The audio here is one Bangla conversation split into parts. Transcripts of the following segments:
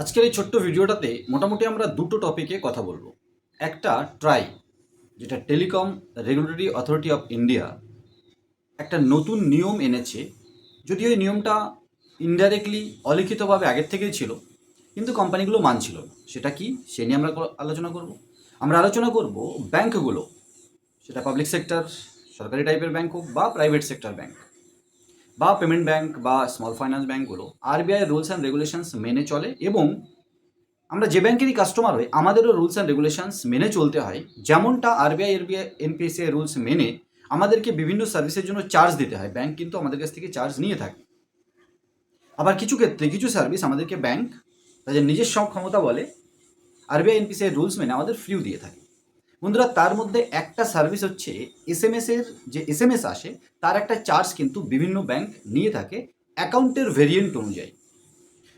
আজকের এই ছোট্ট ভিডিওটাতে মোটামুটি আমরা দুটো টপিকে কথা বলব। একটা ট্রাই যেটা telecom regulatory authority of India একটা নতুন নিয়ম এনেছে। যদিও এই নিয়মটা ইনডাইরেক্টলি অলিখিতভাবে আগের থেকেই ছিল, কিন্তু কোম্পানিগুলো মানছিল না। সেটা কি? সে নিয়ে আমরা আলোচনা করব। আমরা আলোচনা করব ব্যাংকগুলো, সেটা পাবলিক সেক্টর সরকারি টাইপের ব্যাংক হোক বা প্রাইভেট সেক্টর ব্যাংক বা পেমেন্ট ব্যাংক বা স্মল ফাইন্যান্স ব্যাংকগুলো আরবিআই রুলস অ্যান্ড রেগুলেশনস মেনে চলে এবং আমরা যে ব্যাংকেরই কাস্টমার হই, আমাদেরও রুলস অ্যান্ড রেগুলেশনস মেনে চলতে হয়। যেমনটা আরবিআই এরবিআই এনপিএসসি রুলস মেনে আমাদেরকে বিভিন্ন সার্ভিসের জন্য চার্জ দিতে হয়। ব্যাংক কিন্তু আমাদের কাছ থেকে চার্জ নিয়ে থাকে। আবার কিছু ক্ষেত্রে কিছু সার্ভিস আমাদেরকে ব্যাংক তাদের নিজস্ব ক্ষমতা বলে আরবিআই এনপিসি রুলস মেনে আমাদের ফ্রিও দিয়ে থাকে। বন্ধুরা, তার মধ্যে একটা সার্ভিস হচ্ছে এস এম এর যে এস এম এস আসে, তার একটা চার্জ কিন্তু বিভিন্ন ব্যাংক নিয়ে থাকে অ্যাকাউন্টের ভেরিয়েন্ট অনুযায়ী।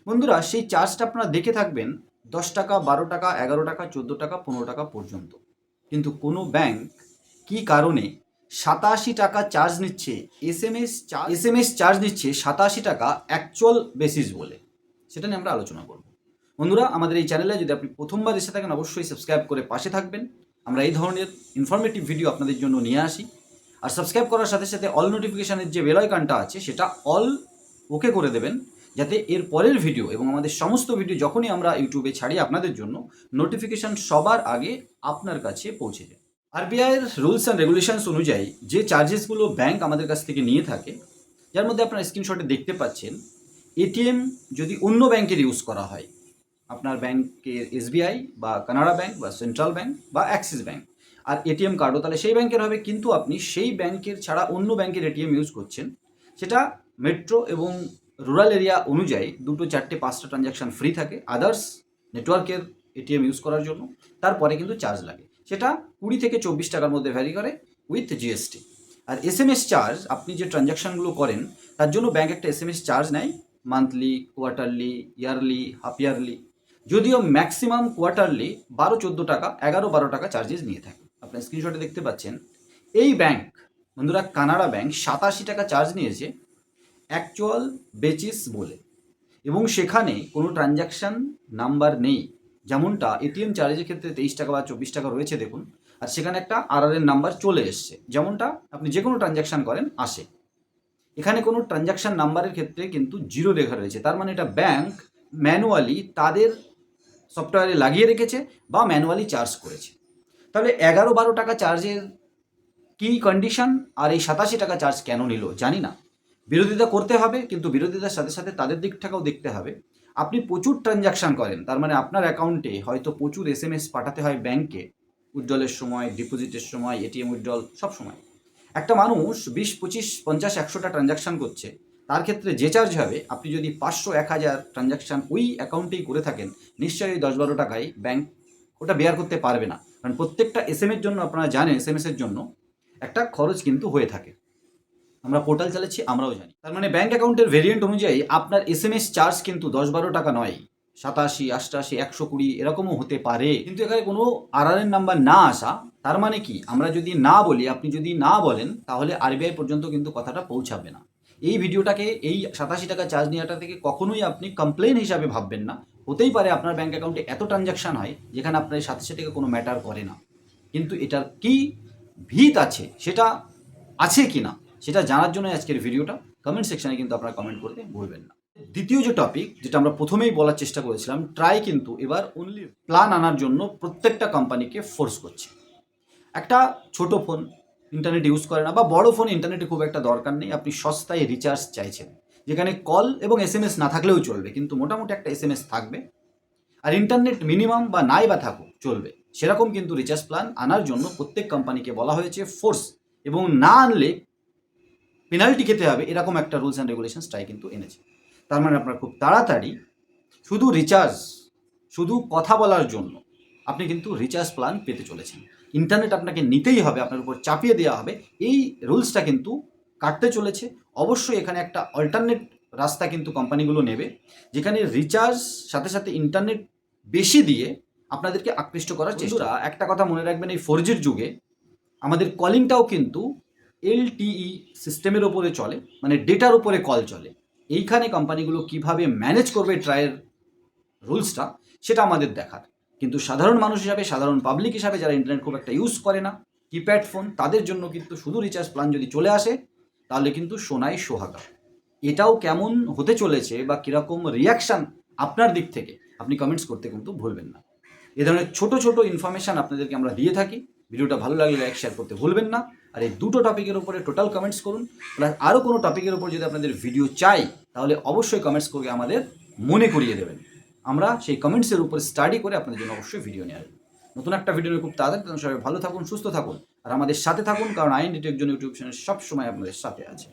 বন্ধুরা, সেই চার্জটা আপনারা দেখে থাকবেন দশ টাকা, বারো টাকা, এগারো টাকা, চোদ্দ টাকা, পনেরো টাকা পর্যন্ত। কিন্তু কোনো ব্যাংক কি কারণে সাতাশি টাকা চার্জ নিচ্ছে S M S S M S charge নিচ্ছে সাতাশি টাকা অ্যাকচুয়াল বেসিস বলে? সেটা নিয়ে আমরা আলোচনা করব। বন্ধুরা, আমাদের এই চ্যানেলে যদি আপনি প্রথমবার এসে থাকেন, অবশ্যই সাবস্ক্রাইব করে পাশে থাকবেন। আমরা এই ধরনের ইনফরমেটিভ ভিডিও আপনাদের জন্য নিয়ে আসি। আর সাবস্ক্রাইব করার সাথে সাথে অল নোটিফিকেশানের যে বেল আইকনটা আছে, সেটা অল ওকে করে দেবেন, যাতে এর পরের ভিডিও এবং আমাদের সমস্ত ভিডিও যখনই আমরা ইউটিউবে ছাড়ি আপনাদের জন্য নোটিফিকেশান সবার আগে আপনার কাছে পৌঁছে যায়। আরবিআইয়ের রুলস অ্যান্ড রেগুলেশনস অনুযায়ী যে চার্জেসগুলো ব্যাংক আমাদের কাছ থেকে নিয়ে থাকে, যার মধ্যে আপনারা স্ক্রিনশটে দেখতে পাচ্ছেন এটিএম যদি অন্য ব্যাংকের ইউজ করা হয় আপনার ব্যাংকের এসবিআই বা কানাডা ব্যাংক বা সেন্ট্রাল ব্যাংক বা অ্যাক্সিস ব্যাংক আর এটিএম কার্ডও, তাহলে সেই ব্যাংকের হবে। কিন্তু আপনি সেই ব্যাংকের ছাড়া অন্য ব্যাংকের এটিএম ইউজ করছেন। সেটা মেট্রো এবং রুরাল এরিয়া অনুযায়ী দুটো, চারটে, পাঁচটা ট্রানজ্যাকশান ফ্রি থাকে আদার্স নেটওয়ার্কের এটিএম ইউজ করার জন্য। তারপরে কিন্তু চার্জ লাগে। সেটা কুড়ি থেকে চব্বিশ টাকার মধ্যে ভ্যারি করে উইথ জিএসটি আর এস এম এস চার্জ আপনি যে ট্রানজ্যাকশানগুলো করেন, তার জন্য ব্যাংক একটা এস এম এস চার্জ নেয়। Monthly quarterly yearly half yearly যদিও ম্যাক্সিমাম কোয়ার্টারলি বারো চোদ্দ টাকা, এগারো বারো টাকা চার্জেস নিয়ে থাকে। আপনার স্ক্রিনশটে দেখতে পাচ্ছেন, এই ব্যাংক বন্ধুরা কানাডা ব্যাংক সাতাশি টাকা চার্জ নিয়েছে অ্যাকচুয়াল বেচিস বলে। এবং সেখানে কোনো ট্রানজ্যাকশান নাম্বার নেই। যেমনটা এটিএম চার্জের ক্ষেত্রে তেইশ টাকা বা চব্বিশ টাকা রয়েছে, দেখুন। আর সেখানে একটা আরআর নাম্বার চলে এসছে। যেমনটা আপনি যে কোনো ট্রানজ্যাকশান করেন, আসে। এখানে কোনো ট্রানজ্যাকশান নাম্বারের ক্ষেত্রে কিন্তু জিরো লেখা রয়েছে। তার মানে এটা ব্যাংক ম্যানুয়ালি তাদের সফটওয়্যারে লাগিয়ে রেখেছে বা ম্যানুয়ালি চার্জ করেছে। তাহলে এগারো বারো টাকা চার্জের কী কন্ডিশন আর এই সাতাশি টাকা চার্জ কেন নিল? জানি না। বিরোধিতা করতে হবে, কিন্তু বিরোধিতার সাথে সাথে তাদের দিকটাকেও দেখতে হবে। আপনি প্রচুর ট্রানজ্যাকশান করেন, তার মানে আপনার অ্যাকাউন্টে হয়তো প্রচুর এস এম এস পাঠাতে হয় ব্যাংকে উজ্জ্বলের সময় ডিপোজিটের সময় এটিএম উজ্জ্বল, সব সময়। একটা মানুষ বিশ, পঁচিশ, পঞ্চাশ, একশোটা ট্রানজ্যাকশান করছে। তার ক্ষেত্রে যে চার্জ হবে, আপনি যদি পাঁচশো এক হাজার ট্রানজ্যাকশান ওই অ্যাকাউন্টেই করে থাকেন, নিশ্চয়ই দশ বারো টাকায় ব্যাংক ওটা বেয়ার করতে পারবে না। কারণ প্রত্যেকটা এস এর জন্য আপনারা জানেন এস এম এর জন্য একটা খরচ কিন্তু হয়ে থাকে। আমরা পোর্টাল চালাচ্ছি, আমরাও জানি। তার মানে ব্যাংক অ্যাকাউন্টের ভেরিয়েন্ট অনুযায়ী আপনার এস এম এস চার্জ কিন্তু দশ বারো টাকা নয়, সাতাশি অষ্টাশি একশো কুড়ি এরকমও হতে পারে। কিন্তু এখানে কোনো আরআরএন নাম্বার না আসা, তার মানে কি? আমরা যদি না বলি, আপনি যদি না বলেন, তাহলে আরবিআই পর্যন্ত কিন্তু কথাটা পৌঁছাবে না। এই ভিডিওটাকে এই সাতাশি টাকা চার্জ নেওয়াটা থেকে কখনোই আপনি কমপ্লেন হিসাবে ভাববেন না। হতেই পারে আপনার ব্যাঙ্ক অ্যাকাউন্টে এত ট্রানজ্যাকশন হয় যেখানে আপনার এই সাতাশি টাকা কোনো ম্যাটার করে না। কিন্তু এটার কি ভিত আছে সেটা আছে কি না সেটা জানার জন্য আজকের ভিডিওটা। কমেন্ট সেকশানে কিন্তু আপনারা কমেন্ট করতে ভুলবেন না। দ্বিতীয় যে টপিক যেটা আমরা প্রথমেই বলার চেষ্টা করেছিলাম ট্রাই কিন্তু এবার অনলি প্ল্যান আনার জন্য প্রত্যেকটা কোম্পানিকে ফোর্স করছে। একটা ছোট ফোন ইন্টারনেট ইউজ করে না, বা বড় ফোন ইন্টারনেটে খুব একটা দরকার নেই, আপনি সস্তায় রিচার্জ চাইছেন। যেখানে কল এবং এস না থাকলেও চলবে, কিন্তু মোটামুটি একটা এস থাকবে, আর ইন্টারনেট মিনিমাম বা নাই বা থাকুক, চলবে। সেরকম কিন্তু রিচার্জ প্ল্যান আনার জন্য প্রত্যেক কোম্পানিকে বলা হয়েছে ফোর্স এবং না আনলে পেনাল্টি খেতে হবে, এরকম একটা রুলস অ্যান্ড রেগুলেশনস ট্রাই কিন্তু এনেছে। তার মানে আপনারা খুব তাড়াতাড়ি শুধু রিচার্জ শুধু কথা বলার জন্য আপনি কিন্তু রিচার্জ প্ল্যান পেতে চলেছেন। ইন্টারনেট আপনাকে নিতেই হবে আপনার উপর চাপিয়ে দেওয়া হবে। এই রুলসটা কিন্তু কাটতে চলেছে। অবশ্যই এখানে একটা অল্টারনেট রাস্তা কিন্তু কোম্পানিগুলো নেবে যেখানে রিচার্জ সাথে সাথে ইন্টারনেট বেশি দিয়ে আপনাদেরকে আকৃষ্ট করার চেষ্টা। একটা কথা মনে রাখবেন এই ফোর জির যুগে আমাদের কলিংটাও কিন্তু এলটিই সিস্টেমের ওপরে চলে মানে ডেটার উপরে কল চলে। এইখানে কোম্পানিগুলো কীভাবে ম্যানেজ করবে ট্রায়ের রুলসটা সেটা আমাদের দেখার। কিন্তু সাধারণ মানুষ হিসাবে, সাধারণ পাবলিক হিসাবে যারা ইন্টারনেট খুব একটা ইউজ করে না কিপ্যাড ফোন তাদের জন্য কিন্তু শুধু রিচার্জ প্ল্যান যদি চলে আসে, তাহলে কিন্তু সোনাই সোহাগা। এটাও কেমন হতে চলেছে বা কীরকম রিয়াকশান আপনার দিক থেকে, আপনি কমেন্টস করতে কিন্তু ভুলবেন না। এ ধরনের ছোট ছোট ইনফরমেশান আপনাদেরকে আমরা দিয়ে থাকি। ভিডিওটা ভালো লাগলে লাইক শেয়ার করতে ভুলবেন না। আর এই দুটো টপিকের উপরে টোটাল কমেন্টস করুন। প্লাস আরও কোনো টপিকের উপর যদি আপনাদের ভিডিও চাই, তাহলে অবশ্যই কমেন্টস করে আমাদের মনে করিয়ে দেবেন। আমরা সেই কমেন্টসের উপর স্টাডি করে আপনাদের জন্য অবশ্যই ভিডিও নিয়ে আসব। নতুন একটা ভিডিও নিয়ে খুব তাড়াতাড়ি সবাই ভালো থাকুন, সুস্থ থাকুন, আর আমাদের সাথে থাকুন, কারণ আইন ডিটেক জন্য ইউটিউব চ্যানেল সবসময় আপনাদের সাথে আছে।